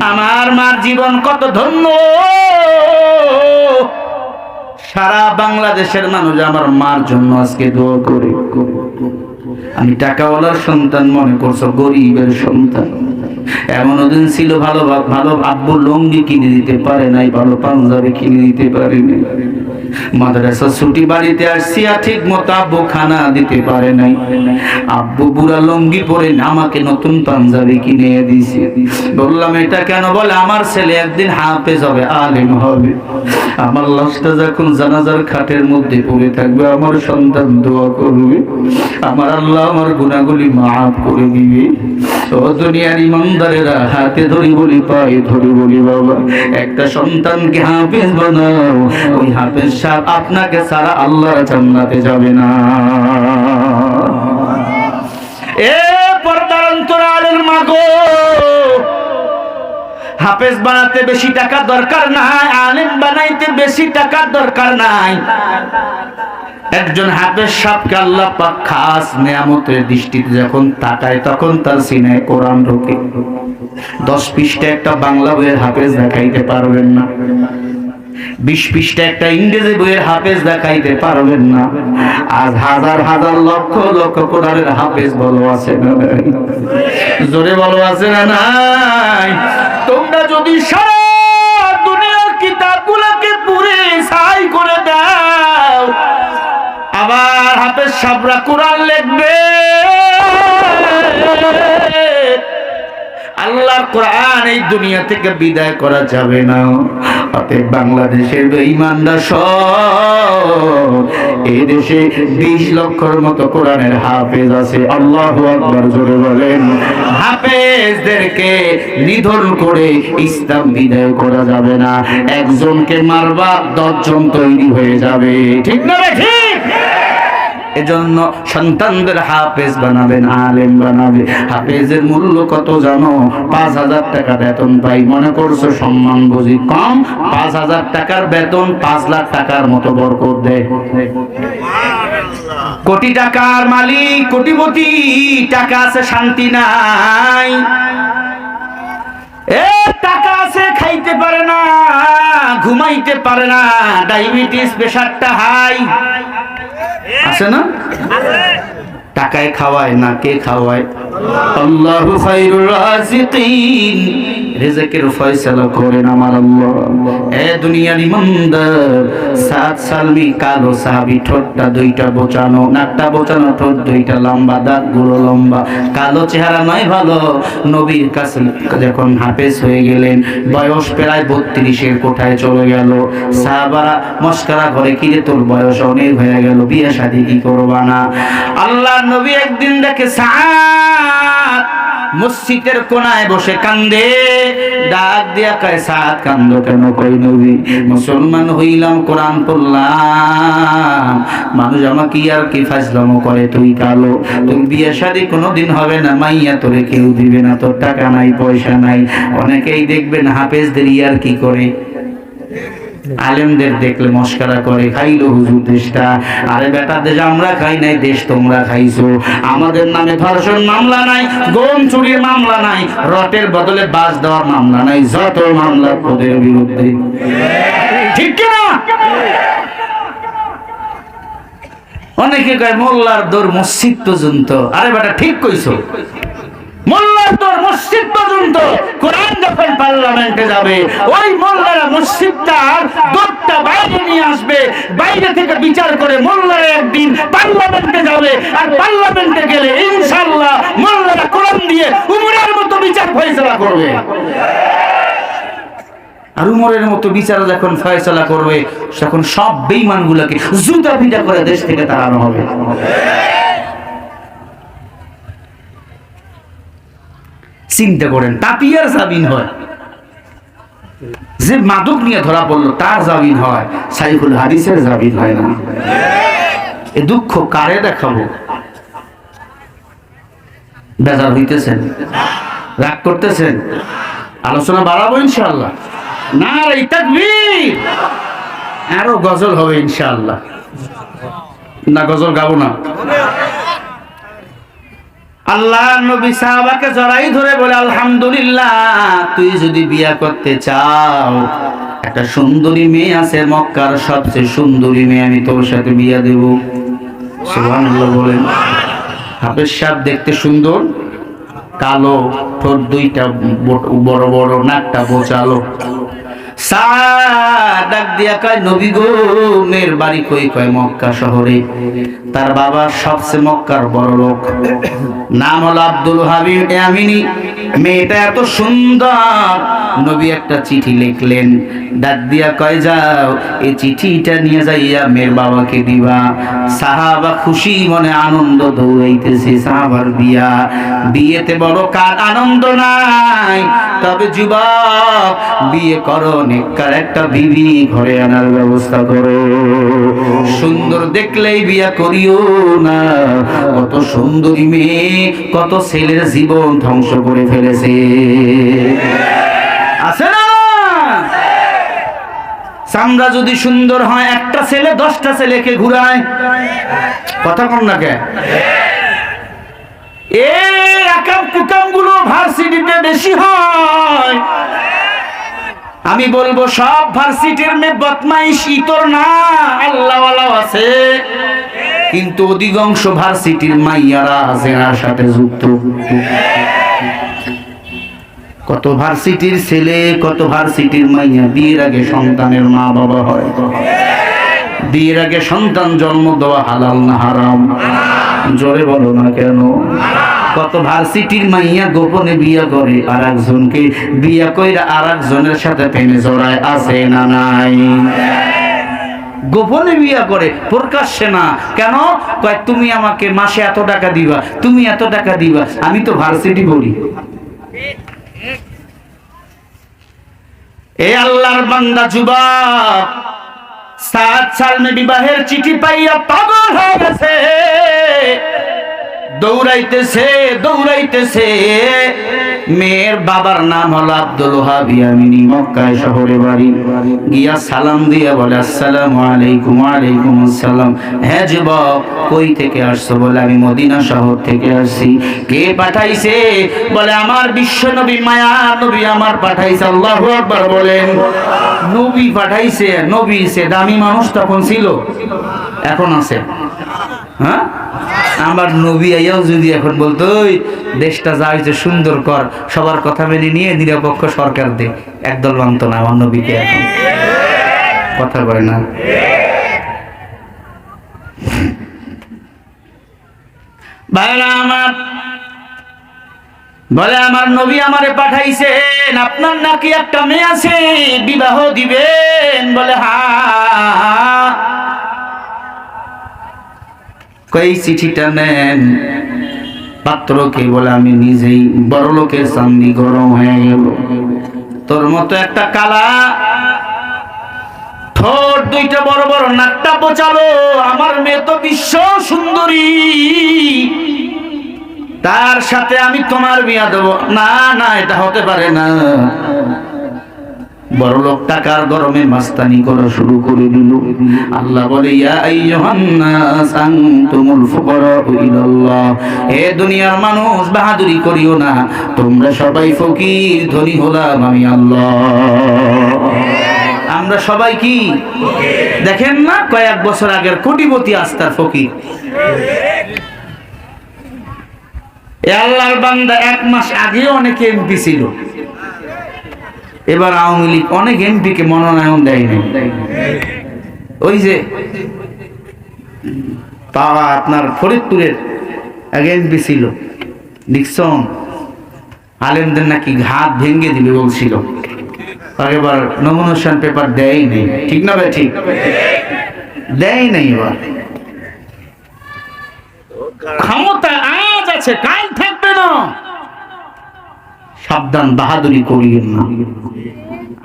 আমার মার জীবন কত ধন্য। সারা বাংলাদেশের মানুষ আমার মার জন্য আজকে দোয়া করে। আমি টাকাওয়ালার সন্তান মনে করছ, গরিবের সন্তান। এমন দিন ছিল ভালো ভালো আব্বু লঙ্গি কিনে দিতে পারে নাই, ভালো পাঞ্জাবি কিনে দিতে পারেনি মাদ্রাসা ছুটি বাড়িতে আসছি আর ঠিক মতো আব্বু খানা দিতে পারে নাই। আব্বু বুড়া লঙ্গি পরে আমাকে নতুন পাঞ্জাবি কিনে দিয়েছে। বললাম, এটা কেন বলে? আমার ছেলে একদিন হাফেজ হবে, আলেম হবে। আমার লাশটা যখন জানাজার খাটের মধ্যে পড়ে থাকবে, আমার সন্তান দোয়া করবে। আমার আল্লাহ আমার গুণাগুলি মাফ করে দিবে। ও দুনিয়ার ইমানদারেরা হাতে ধরি বলি, পায়ে ধরি বলি, বাবা। একটা সন্তানকে হাফেজ বানাও। ওই হাফেজ আপনাকে সারা আল্লাহর জান্নাতে যাবে না। এ পর্দার হাফেজ বানাতে বেশি টাকা দরকার নাই, আলেম বানাইতে বেশি টাকার দরকার নাই। একজন হাফেজ সাপকে আল্লাহ পাক খাস নিয়ামতের দৃষ্টিতে যখন তাকায়, তখন তার সিনায় কোরআন ঢোকে। দশ পৃষ্ঠা একটা বাংলা বইয়ের হাফেজ দেখাইতে পারবেন না। বিশ পৃষ্ঠা একটা ইংরেজি বইয়ের হাফেজ দেখাইতে পারবেন না। আজ হাজার হাজার লক্ষ লক্ষ কোরআনের হাফেজ বলো আছে জোরে বলো আছে না নাই? তোমরা যদি সারা দুনিয়ার কিতাবগুলোকে পুরে ছাই করে দাও সাবরা কোরআন লিখবে। আল্লাহর কোরআন এই দুনিয়া থেকে বিদায় করা যাবে না। অতএব বাংলাদেশের দেশে বিশ লক্ষর মতো কোরআনের হাফেজ আছে। আল্লাহ জোরে বলেন। হাফেজদেরকে নিধন করে ইসলাম বিদায় করা যাবে না। একজনকে মারবা, দশজন তৈরি হয়ে যাবে। ঠিক না ঠিক? এজন্য সন্তানদের হাফেজ বানাবেন, আলেম বানাবে। হাফেজের মূল্য কত জানো? পাঁচ হাজার টাকা বেতন পাই। মনে করছ সম্মান বুঝি কম? পাঁচ হাজার টাকার বেতন পাঁচ লাখ টাকার মতো বরকত দেয়। কোটি টাকার মালিক, কোটিপতি, টাকা আছে, শান্তি নাই। এ, টাকা আছে, খাইতে পারে না, ঘুমাইতে পারে না। ডায়াবেটিস, প্রেশারটা হাই। আছে না? টাকায় খাওয়ায় না কে খাওয়ায়। আল্লাহু খায়রুর রাজিকিন। রিজকের ফয়সালা করেন আমার আল্লাহ। এ দুনিয়ার ইমানদার, সাত সালমি কালো সাহাবি, ঠোঁটটা দুইটা বোচানো, নাকটা বোচানো, ঠোঁট দুইটা লম্বা দাঁতগুলো লম্বা। কালো চেহারা নয় ভালো, নবীর কাছে যখন হাফেজ হয়ে গেলেন, বয়স প্রায় বত্রিশের কোঠায় চলে গেল। সাহাবারা মস্কারা ঘরে কিরে তোর বয়স? অনেক হয়ে গেল, বিয়ে শাদী কি করবা না? আল্লাহ নবী একদিন দেখে সাত মসজিদের কোনায় বসে কান্দে। ডাক দিয়া কয় সাত কান্দ কেন কই নবী? মুসলমান হইলাম, কোরআন পড়লাম। মানুষ আমাকে আর কি ফাজলাম করে? তুই কালো। তুই বিয়ে শাদী কোনোদিন হবে না, মাইয়া তোরে কেউ দিবে না। তোর টাকা নাই, পয়সা নাই। অনেকেই দেখবেন হাফেজদের ইয়ার কি করে? আলেমদের দেখলে মস্কারা করে, খাইলো হুজুর দেশটা। আরে বেটা, দেশ আমরা খাই নাই, দেশ তোমরা খাইছো। আমাদের নামে ধর্ষণ মামলা নাই, গম চুরির মামলা নাই, রটের বদলে বাস দেওয়ার মামলা নাই, যত মামলা ওদের বিরুদ্ধে। ঠিক কিনা? অনেকে কয়, মোল্লার দৌড় মসজিদ পর্যন্ত। আরে বেটা, ঠিক কইছো। মসজিদ পর্যন্ত পার্লামেন্টে যাবে, ওই মসজিদটার দোরটা বাইরে নিয়ে আসবে। বাইরে থেকে বিচার করে একদিন পার্লামেন্টে যাবে। আর পার্লামেন্টে গেলে উমরের মতো বিচার করবে। আর মতো যখন ফয়সলা করবে, তখন সব বেইমানগুলোকে জুতা পিটা করে দেশ থেকে তাড়ানো হবে। চিন্তা করেন তাপিয়ার জামিন হয়। যে মাদক নিয়ে ধরা পড়ল, তার জামিন হয়, সাইফুল হাদিসের জামিন হয় না। এ দুঃখ কারে দেখাবো? বেজার হইতেছেন, রাগ করতেছেন, আলোচনা বাড়াবো ইনশাল্লাহ না রে আরও গজল হবে ইনশাল্লাহ না, গজল গাবো না। আল্লাহ নবী সাহাবাকে জড়াই ধরে বলে, আলহামদুলিল্লাহ, তুই যদি বিয়া করতে চাও, একটা সুন্দরী মেয়ে আছে মক্কার সবচেয়ে সুন্দরী মেয়ে, আমি তোর সাথে বিয়া দেব। সুবহানাল্লাহ বলেন। হাফেজ সাহেব দেখতে সুন্দর, কালো, ঠোঁট দুইটা বড় বড়, নাকটা বোচালো ডাক দিয়া কয়, নবী গো, মেয়ের বাড়ি কই? কয়, মক্কা শহরে। তার সবচেয়ে মক্কার বড় লোক। নাম আব্দুল মেয়েটা এত সুন্দর। নবী একটা চিঠি লিখলেন। ডাক দিয়া কয়, যাও, এই চিঠিটা নিয়ে যাইয়া মেয়ের বাবাকে দিবা। সাহাবা খুশি মনে আনন্দ দৌড়াইতেছে সাহাবার বিয়া। বিয়েতে বড় কার আনন্দ নাই। তবে যুবক, বিয়ে করো নেককার একটা বিবি ঘরে আনার ব্যবস্থা করো। সুন্দর দেখলেই বিয়া করিও না। কত সুন্দরী মেয়ে, কত ছেলের জীবন ধ্বংস করে ফেলেছে। আছে চামড়া যদি সুন্দর হয়, একটা ছেলে দশটা ছেলেকে ঘুরায়। কথা কম না কে? এই আকাম কুকামগুলো ভার্সিটিতে বেশি হয়। আমি বলব, সব ভার্সিটির মেয়ে বদমাইশ ইতর না আল্লাহ আছে। কিন্তু অধিকাংশ ভার্সিটির মাইয়ারা জেনার সাথে যুক্ত। কত ভার্সিটির ছেলে, কত ভার্সিটির মাইয়া, বিয়ের আগে সন্তানের মা বাবা হয়। বিয়ের আগে সন্তান জন্ম দেওয়া হালাল না হারাম? জোরে বলো না কেন? কত ভার্সিটির মাইয়া গোপনে বিয়া করে আর একজনকে বিয়া কইরা আর একজনের সাথে প্রেমে জড়ায়, আছে না নাই? গোপনে বিয়া করে, প্রকাশ্যে না। কেন? কয়, তুমি আমাকে মাসে এত টাকা দিবা, তুমি এত টাকা দিবা, আমি তো ভার্সিটি পড়ি। এ আল্লাহর বান্দা যুবক, সাত সাল মে বিবাহের চিঠি পাইয়া পাগল হয়ে গেছে। দৌড়াইতেছে দৌড়াইতেছে। মেয়ের বাবার নাম হলো আব্দুল ওহাব ইয়ামিনী, মক্কায় শহরে বাড়ি। গিয়া সালাম দিয়ে বলে, আসসালামু আলাইকুম আলাইকুম আসসালাম। হ্যাঁ যুবক, কই থেকে আসছো? বলে, আমি মদিনা শহর থেকে আসছি। কে পাঠাইছে? বলে, আমার বিশ্ব নবী মায়া, নবী আমার পাঠাইছে। আল্লাহু আকবার, বলেন। নবী পাঠাইছে, নবী, সে দামি মানুষ তখন ছিল। এখন আছে। হ্যাঁ? আমার নবী আইয়াও যদি এখন বলতো দেশটা যা হয়েছে সুন্দর কর, সবার কথা মেনে নিয়ে নিরপেক্ষ সরকার দে। একদল মানত না আমার নবীকে এখন। কথা বলে না। ভাইরা আমার, বলে আমার নবী আমারে পাঠাইছেন, আপনার নাকি একটা মেয়ে আছে, বিবাহ দিবেন। বলে হা কই চিঠিটা নেন? পাত্রকে বলে, আমি নিজেই বড় লোকের সামনে গরম হয়ে গেল। তোর মতো একটা কালা ঠোঁট দুইটা বড় বড় নাকটা বোচালো আমার মেয়ে তো বিশ্ব সুন্দরী। তার সাথে আমি তোমার বিয়া দেবো। না না, এটা হতে পারে না। বড় লোক টাকার গরমে মাস্তানি করা শুরু করে দিল। আল্লাহ বলে, ইয়া হে দুনিয়ার মানুষ, বাহাদুরি করিও না। তোমরা সবাই ফকির, ধনী হলাম আমি আল্লাহ। আমরা সবাই কি? দেখেন না, কয়েক বছর আগের কোটিপতি আস্তার ফকির। আল্লাহর বান্দা এক মাস আগেও অনেকে এমপি ছিল। এবার আওয়ামী লীগ অনেক এমপিকে মনোনয়ন দেয় নাই ওই যে পাওয়া আপনার ফরিদপুরের এক এমপি ছিল, ডিকসন। আলেমদের নাকি ঘাত ভেঙে দিবে বলছিল। এবার নমিনেশন পেপার দেয় নেই। ঠিক না ভাই, ঠিক? দেয় নাই এবার। ক্ষমতা আজ আছে, কাল থাকবে না। সাবধান, বাহাদুরি করিয়েন না।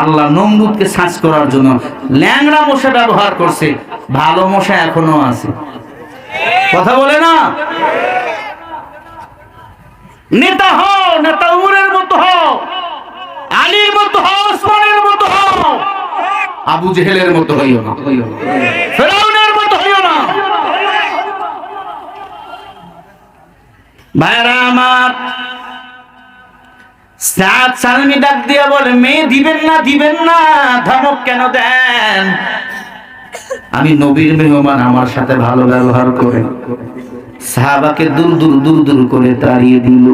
আল্লাহ নমরুদকে সাজ করার জন্য ল্যাংড়া মশা ব্যবহার করছে, ভালো মশা এখনও আছে। কথা বলে না? নেতা হও, নেতা উমরের মতো হও, আলীর মতো হও, ওসমানের মতো হও, আবু জেহেলের মতো হইও না। ফেরাউনের মতো হইও না। ভাইরা আমার সাত ডাক দিয়া বলে, মেয়ে, দিবেন না দিবেন না, ধমক কেন দেন? আমি নবীর মেহমান, আমার সাথে ভালো ব্যবহার করে সাহাবাকে দূর দূর দূর দূর করে তাড়িয়ে দিল।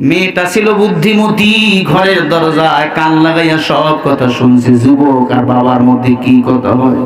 মেয়েটা ছিল বুদ্ধিমতী, ঘরের দরজায় কান লাগাইয়া সব কথা শুনছে। যুবক আর বাবার মধ্যে কি কথা হয়?